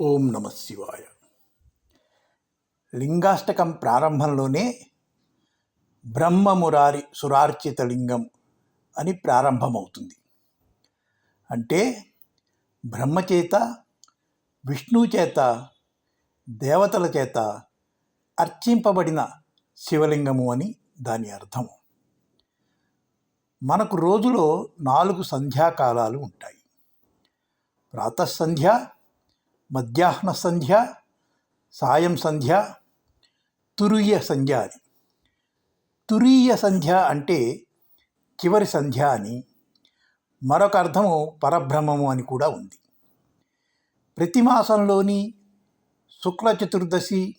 ఓం నమ శివాయ. లింగాష్టకం ప్రారంభంలోనే బ్రహ్మమురారి సురార్చిత లింగం అని ప్రారంభమవుతుంది. అంటే బ్రహ్మచేత విష్ణు చేత దేవతల చేత అర్చింపబడిన శివలింగము అని దాని అర్థం. మనకు రోజులో నాలుగు సంధ్యాకాలాలు ఉంటాయి. ప్రాతఃసంధ్య మధ్యాహ్న సంధ్య సాయం సంధ్య తురీయ సంధ్య అని. తురీయ సంధ్య అంటే చివరి సంధ్య అని. మరొక అర్థము పరబ్రహ్మము అని కూడా ఉంది. ప్రతి మాసంలోని శుక్ల చతుర్దశి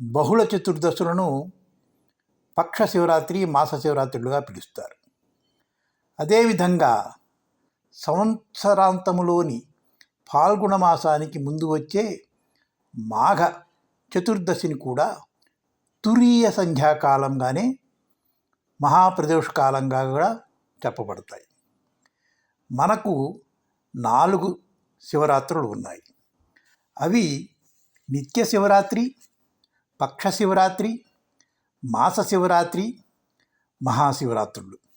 బహుళ చతుర్దశులను పక్ష శివరాత్రి మాస శివరాత్రులుగా పిలుస్తారు. అదేవిధంగా సంవత్సరాంతములోని ఫాల్గుణ మాసానికి ముందు వచ్చే మాఘ చతుర్దశిని కూడా తురీయ సంధ్యాకాలంగానే మహాప్రదోష కాలంగా కూడా చెప్పబడతాయి. మనకు నాలుగు శివరాత్రులు ఉన్నాయి. అవి నిత్య శివరాత్రి పక్ష శివరాత్రి మాస శివరాత్రి మహాశివరాత్రులు.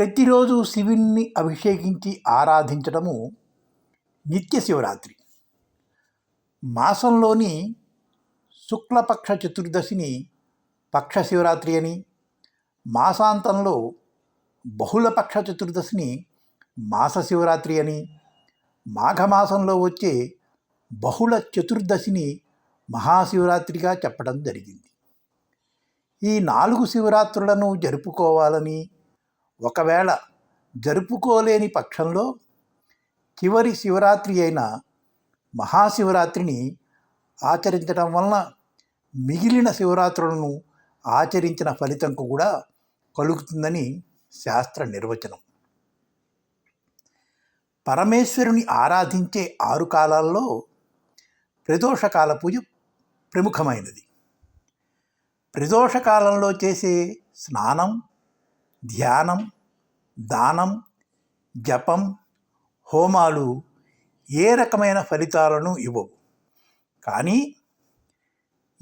ప్రతిరోజు శివుణ్ణి అభిషేకించి ఆరాధించడము నిత్య శివరాత్రి. మాసంలోని శుక్లపక్ష చతుర్దశిని పక్ష శివరాత్రి అని మాసాంతంలో బహుళపక్ష చతుర్దశిని మాస శివరాత్రి అని మాఘమాసంలో వచ్చే బహుళ చతుర్దశిని మహాశివరాత్రిగా చెప్పడం జరిగింది. ఈ నాలుగు శివరాత్రులను జరుపుకోవాలని ఒకవేళ జరుపుకోలేని పక్షంలో చివరి శివరాత్రి అయిన మహాశివరాత్రిని ఆచరించడం వలన మిగిలిన శివరాత్రులను ఆచరించిన ఫలితం కూడా కలుగుతుందని శాస్త్ర నిర్వచనం. పరమేశ్వరుని ఆరాధించే ఆరు కాలాల్లో ప్రదోషకాల పూజ ప్రముఖమైనది. ప్రదోషకాలంలో చేసే స్నానం ధ్యానం దానం జపం హోమాలు ఏ రకమైన ఫలితాలను ఇవ్వవు. కానీ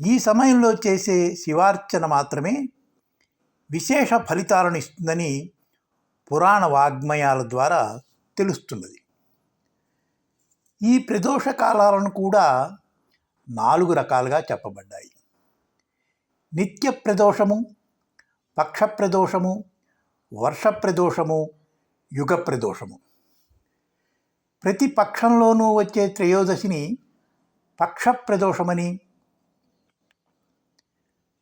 ఈ సమయంలో చేసే శివార్చన మాత్రమే విశేష ఫలితాలను ఇస్తుందని పురాణ వాగ్మయాల ద్వారా తెలుస్తున్నది. ఈ ప్రదోష కాలాలను కూడా నాలుగు రకాలుగా చెప్పబడ్డాయి. నిత్య ప్రదోషము పక్ష ప్రదోషము వర్ష ప్రదోషము యుగ ప్రదోషము ప్రతి పక్షంలోనూ వచ్చే త్రయోదశిని పక్ష ప్రదోషమని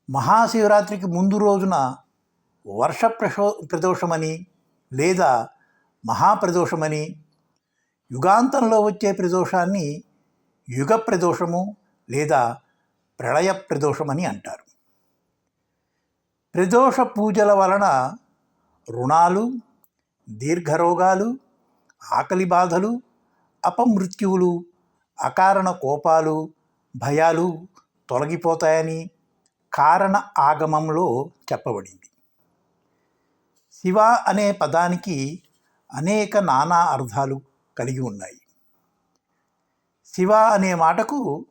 మహాశివరాత్రికి ముందు రోజున వర్ష ప్రశో ప్రదోషమని లేదా మహాప్రదోషమని యుగాంతంలో వచ్చే ప్రదోషాన్ని యుగ ప్రదోషము లేదా ప్రళయ ప్రదోషమని అంటారు. ప్రదోష పూజల వలన రుణాలు దీర్ఘరోగాలు ఆకలి బాధలు అపమృత్యువులు అకారణ కోపాలు భయాలు తొలగిపోతాయని కారణ ఆగమంలో చెప్పబడింది. శివ అనే పదానికి అనేక నానా అర్థాలు కలిగి ఉన్నాయి. శివ అనే మాటకు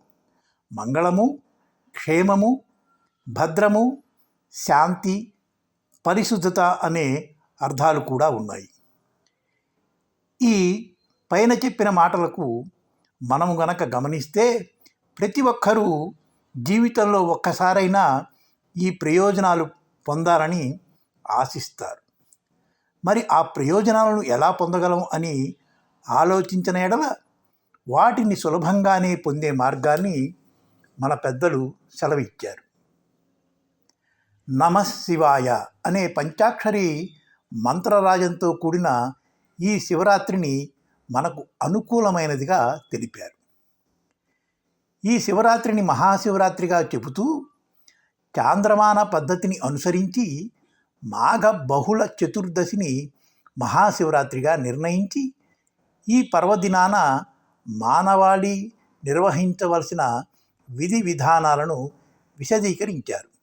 మంగళము క్షేమము భద్రము శాంతి పరిశుద్ధత అనే అర్థాలు కూడా ఉన్నాయి. ఈ పైన చెప్పిన మాటలకు మనము గనక గమనిస్తే ప్రతి ఒక్కరూ జీవితంలో ఒక్కసారైనా ఈ ప్రయోజనాలు పొందాలని ఆశిస్తారు. మరి ఆ ప్రయోజనాలను ఎలా పొందగలం అని ఆలోచించిన ఎడల వాటిని సులభంగానే పొందే మార్గాన్ని మన పెద్దలు సెలవిచ్చారు. నమశివాయ అనే పంచాక్షరి మంత్రరాజంతో కూడిన ఈ శివరాత్రిని మనకు అనుకూలమైనదిగా తెలిపారు. ఈ శివరాత్రిని మహాశివరాత్రిగా చెబుతూ చాంద్రమాన పద్ధతిని అనుసరించి మాఘ బహుళ చతుర్దశిని మహాశివరాత్రిగా నిర్ణయించి ఈ పర్వదినాన మానవాళి నిర్వహించవలసిన విధి విధానాలను విశదీకరించారు.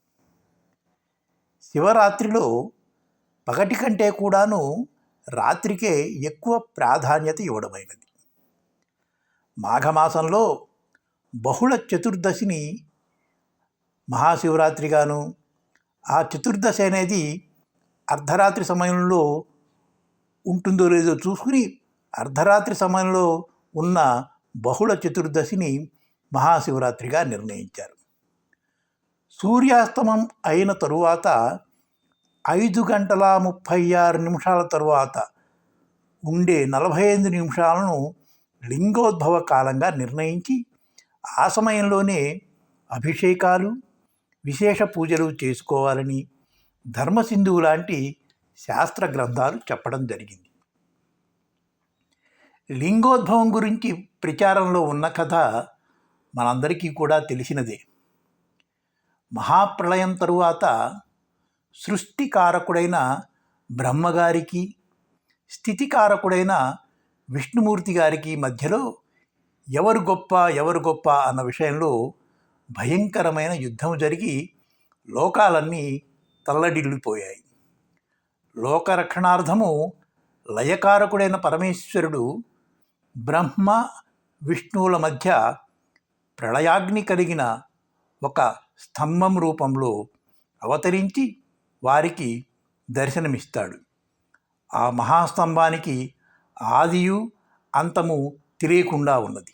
శివరాత్రిలో పగటి కంటే కూడాను రాత్రికే ఎక్కువ ప్రాధాన్యత ఇవ్వడమైనది. మాఘమాసంలో బహుళ చతుర్దశిని మహాశివరాత్రిగాను ఆ చతుర్దశి అనేది అర్ధరాత్రి సమయంలో ఉంటుందో లేదో చూసుకుని అర్ధరాత్రి సమయంలో ఉన్న బహుళ చతుర్దశిని మహాశివరాత్రిగా నిర్ణయించారు. సూర్యాస్తమం అయిన తరువాత ఐదు గంటల ముప్పై ఆరు నిమిషాల తరువాత ఉండే నలభై ఐదు నిమిషాలను లింగోద్భవ కాలంగా నిర్ణయించి ఆ సమయంలోనే అభిషేకాలు విశేష పూజలు చేసుకోవాలని ధర్మసింధువు లాంటి శాస్త్ర గ్రంథాలు చెప్పడం జరిగింది. లింగోద్భవం గురించి ప్రచారంలో ఉన్న కథ మనందరికీ కూడా తెలిసినదే. మహాప్రళయం తరువాత సృష్టికారకుడైన బ్రహ్మగారికి స్థితికారకుడైన విష్ణుమూర్తి గారికి మధ్యలో ఎవరు గొప్ప ఎవరు గొప్ప అన్న విషయంలో భయంకరమైన యుద్ధం జరిగి లోకాలన్నీ తల్లడిల్లిపోయాయి. లోకరక్షణార్థము లయకారకుడైన పరమేశ్వరుడు బ్రహ్మ విష్ణువుల మధ్య ప్రళయాగ్ని కలిగిన ఒక స్తంభం రూపంలో అవతరించి వారికి దర్శనమిస్తాడు. ఆ మహాస్తంభానికి ఆదియు అంతము తెలియకుండా ఉన్నది.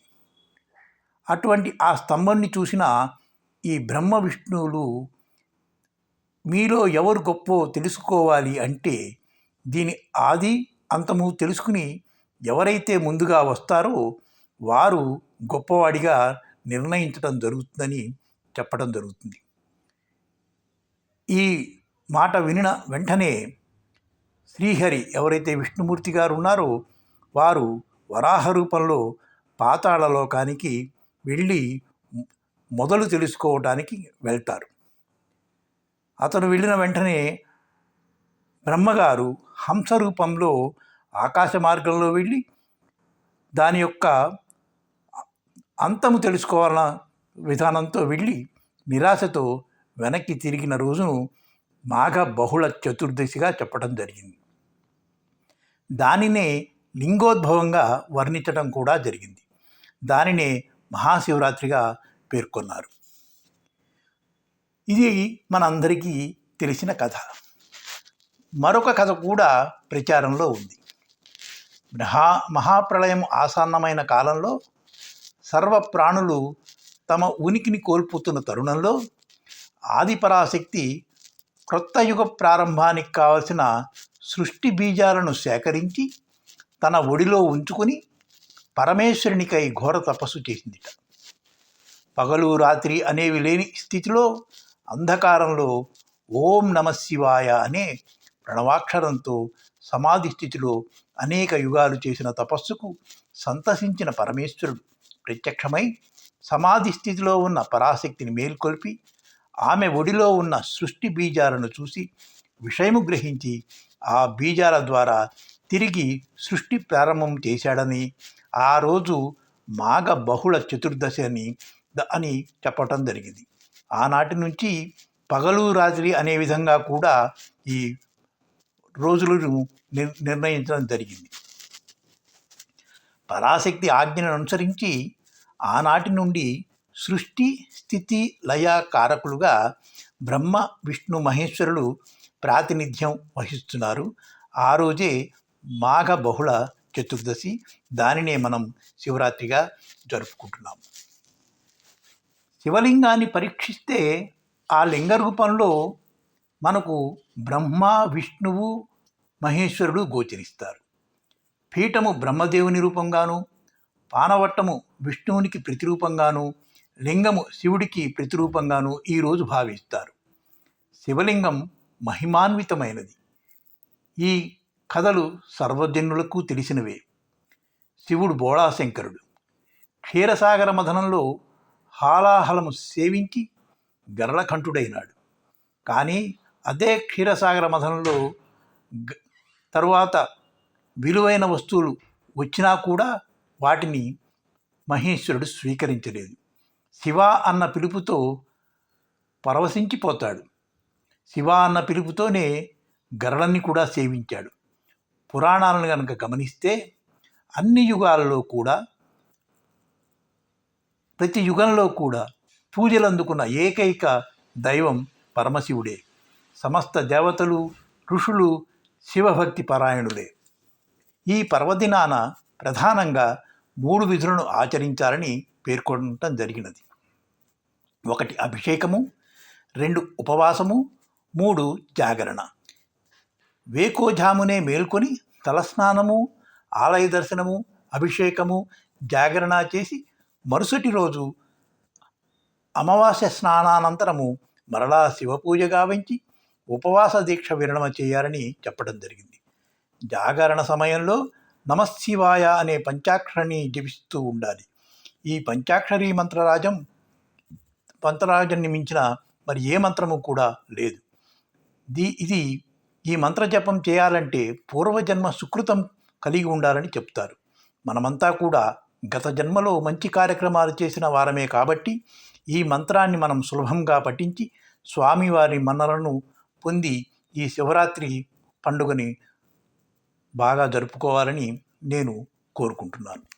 అటువంటి ఆ స్తంభాన్ని చూసిన ఈ బ్రహ్మ విష్ణువులు మీలో ఎవరు గొప్పో తెలుసుకోవాలి అంటే దీని ఆది అంతము తెలుసుకుని ఎవరైతే ముందుగా వస్తారో వారు గొప్పవాడిగా నిర్ణయించడం జరుగుతుందని చెప్పడం జరుగుతుంది. ఈ మాట వినిన వెంటనే శ్రీహరి ఎవరైతే విష్ణుమూర్తి గారు ఉన్నారో వారు వరాహ రూపంలో పాతాళలోకానికి వెళ్ళి మొదలు తెలుసుకోవడానికి వెళ్తారు. అతను వెళ్ళిన వెంటనే బ్రహ్మగారు హంస రూపంలో ఆకాశ మార్గంలో వెళ్ళి దాని యొక్క అంతము తెలుసుకోవాలన్న విధానంతో వెళ్ళి నిరాశతో వెనక్కి తిరిగిన రోజును మాఘ బహుళ చతుర్దశిగా చెప్పడం జరిగింది. దానినే లింగోద్భవంగా వర్ణించడం కూడా జరిగింది. దానినే మహాశివరాత్రిగా పేర్కొన్నారు. ఇది మనందరికీ తెలిసిన కథ. మరొక కథ కూడా ప్రచారంలో ఉంది. మహా మహాప్రళయం ఆసన్నమైన కాలంలో సర్వ ప్రాణులు తమ ఉనికిని కోల్పోతున్న తరుణంలో ఆదిపరాశక్తి క్రొత్త యుగ ప్రారంభానికి కావలసిన సృష్టి బీజాలను సేకరించి తన ఒడిలో ఉంచుకొని పరమేశ్వరునికై ఘోర తపస్సు చేసిందిట. పగలు రాత్రి అనేవి లేని స్థితిలో అంధకారంలో ఓం నమ శివాయ అనే ప్రణవాక్షరంతో సమాధి స్థితిలో అనేక యుగాలు చేసిన తపస్సుకు సంతసించిన పరమేశ్వరుడు ప్రత్యక్షమై సమాధి స్థితిలో ఉన్న పరాశక్తిని మేల్కొల్పి ఆమె ఒడిలో ఉన్న సృష్టి బీజాలను చూసి విషయము గ్రహించి ఆ బీజాల ద్వారా తిరిగి సృష్టి ప్రారంభం చేశాడని ఆ రోజు మాఘ బహుళ చతుర్దశి అని అని చెప్పటం జరిగింది. ఆనాటి నుంచి పగలు రాత్రి అనే విధంగా కూడా ఈ రోజులను నిర్ నిర్ణయించడం జరిగింది. పరాశక్తి ఆజ్ఞను అనుసరించి ఆనాటి నుండి సృష్టి స్థితి లయ కారకులుగా బ్రహ్మ విష్ణు మహేశ్వరులు ప్రాతినిధ్యం వహిస్తున్నారు. ఆ రోజే మాఘ బహుళ చతుర్దశి. దానినే మనం శివరాత్రిగా జరుపుకుంటున్నాం. శివలింగాన్ని పరీక్షిస్తే ఆ లింగ రూపంలో మనకు బ్రహ్మ విష్ణువు మహేశ్వరుడు గోచరిస్తారు. పీఠము బ్రహ్మదేవుని రూపంగాను పానవట్టము విష్ణువునికి ప్రతిరూపంగాను లింగము శివుడికి ప్రతిరూపంగాను ఈరోజు భావిస్తారు. శివలింగం మహిమాన్వితమైనది. ఈ కథలు సర్వజనులకు తెలిసినవే. శివుడు బోళాశంకరుడు. క్షీరసాగర మథనంలో హాలాహలము సేవించి గరళకంఠుడైనాడు. కానీ అదే క్షీరసాగర మథనంలో తరువాత విలువైన వస్తువులు వచ్చినా కూడా వాటిని మహేశ్వరుడు స్వీకరించలేదు. శివ అన్న పిలుపుతో పరవశించిపోతాడు. శివ అన్న పిలుపుతోనే గరళన్ని కూడా సేవించాడు. పురాణాలను కనుక గమనిస్తే అన్ని యుగాలలో కూడా ప్రతి యుగంలో కూడా పూజలు అందుకున్న ఏకైక దైవం పరమశివుడే. సమస్త దేవతలు ఋషులు శివభక్తి పరాయణులే. ఈ పర్వదినాన ప్రధానంగా మూడు విధులను ఆచరించాలని పేర్కొనటం జరిగినది. ఒకటి అభిషేకము రెండు ఉపవాసము మూడు జాగరణ. వేకోజామునే మేల్కొని తలస్నానము ఆలయ దర్శనము అభిషేకము జాగరణ చేసి మరుసటి రోజు అమావాస్య స్నానానంతరము మరలా శివపూజ గావించి ఉపవాస దీక్ష విరమణ చేయాలని చెప్పడం జరిగింది. జాగరణ సమయంలో నమశివాయ అనే పంచాక్షరిని జపిస్తూ ఉండాలి. ఈ పంచాక్షరి మంత్రరాజం మంత్రరాజాన్ని మించిన మరి ఏ మంత్రము కూడా లేదు. దీ ఇది ఈ మంత్ర జపం చేయాలంటే పూర్వజన్మ సుకృతం కలిగి ఉండాలని చెప్తారు. మనమంతా కూడా గత జన్మలో మంచి కార్యక్రమాలు చేసిన వారమే కాబట్టి ఈ మంత్రాన్ని మనం సులభంగా పఠించి స్వామివారి మన్నలను పొంది ఈ శివరాత్రి పండుగని బాగా జరుపుకోవాలని నేను కోరుకుంటున్నాను.